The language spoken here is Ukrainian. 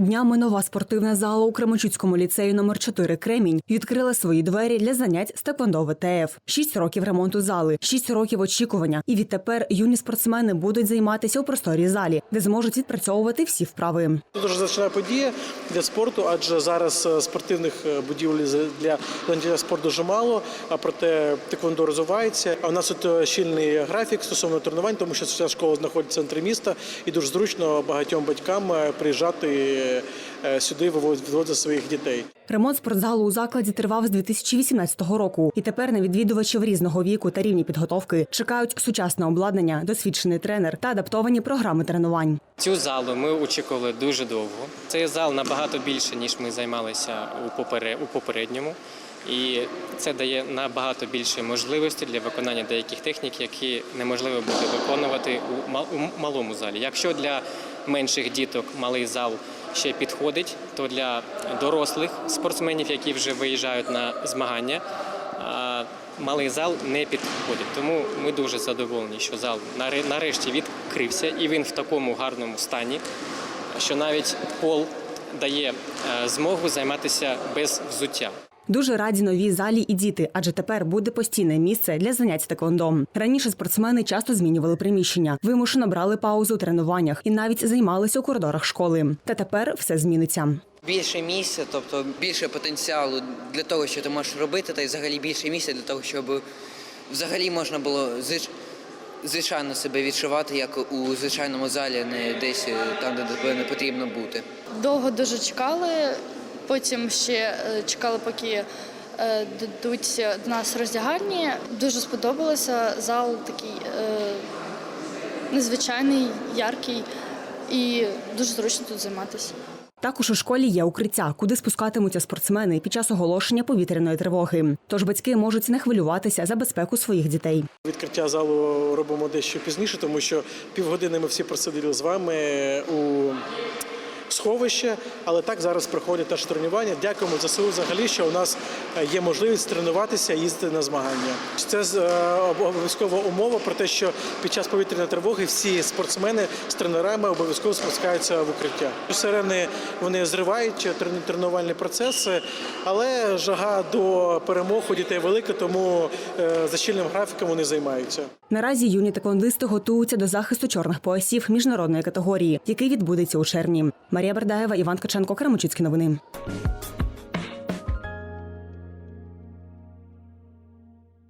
Днями нова спортивна зала у Кременчуцькому ліцеї номер 4 Кремінь відкрила свої двері для занять з теквондо ВТФ. Шість років ремонту зали, шість років очікування. І відтепер юні спортсмени будуть займатися у просторій залі, де зможуть відпрацьовувати всі вправи. Це дуже значна подія для спорту, адже зараз е, спортивних е, будівель для заняття спорту дуже мало, а проте теквондо розвивається. А у нас тут е, щільний графік стосовно тренувань, тому що ця школа знаходиться в центрі міста, і дуже зручно багатьом батькам приїжджати сюди, вивозити своїх дітей. Ремонт спортзалу у закладі тривав з 2018 року, і тепер на відвідувачів різного віку та рівні підготовки чекають сучасне обладнання, досвідчений тренер та адаптовані програми тренувань. Цю залу ми очікували дуже довго. Цей зал набагато більше, ніж ми займалися у, попере- у попередньому. І це дає набагато більше можливостей для виконання деяких технік, які неможливо буде виконувати у малому залі. Якщо для менших діток малий зал ще підходить, то для дорослих спортсменів, які вже виїжджають на змагання, малий зал не підходить. Тому ми дуже задоволені, що зал нарешті відкрився, і він в такому гарному стані, що навіть пол дає е, змогу займатися без взуття. Дуже раді новій залі і діти, адже тепер буде постійне місце для занять теквондо. Раніше спортсмени часто змінювали приміщення, вимушено брали паузу у тренуваннях і навіть займалися у коридорах школи. Та тепер все зміниться. Більше місця, тобто більше потенціалу для того, що ти можеш робити, та й взагалі більше місця для того, щоб взагалі можна було звич- звичайно себе відчувати, як у звичайному залі, не десь е, там, де не потрібно бути. Довго дуже чекали, потім ще е, чекали, поки е, дадуть до нас роздягальні. Дуже сподобалося. Зал такий е, незвичайний, яркий і дуже зручно тут займатися. Також у школі є укриття, куди спускатимуться спортсмени під час оголошення повітряної тривоги. Тож батьки можуть не хвилюватися за безпеку своїх дітей. Відкриття залу робимо дещо пізніше, тому що півгодини ми всі просиділи з вами у сховище, але так зараз проходять наше тренування. Дякуємо ЗСУ взагалі, що у нас е, є можливість тренуватися, їздити на змагання. Це е, обов'язкова умова про те, що під час повітряної тривоги всі спортсмени з тренерами обов'язково спускаються в укриття. Сирени вони зривають трен- тренувальний процес, але жага до перемог у дітей велика, тому е, за щільним графіком вони займаються. Наразі юні теквондисти готуються до захисту чорних поясів міжнародної категорії, який відбудеться у червні. Марія Бердаєва, Іван Ткаченко, Кремучицькі новини.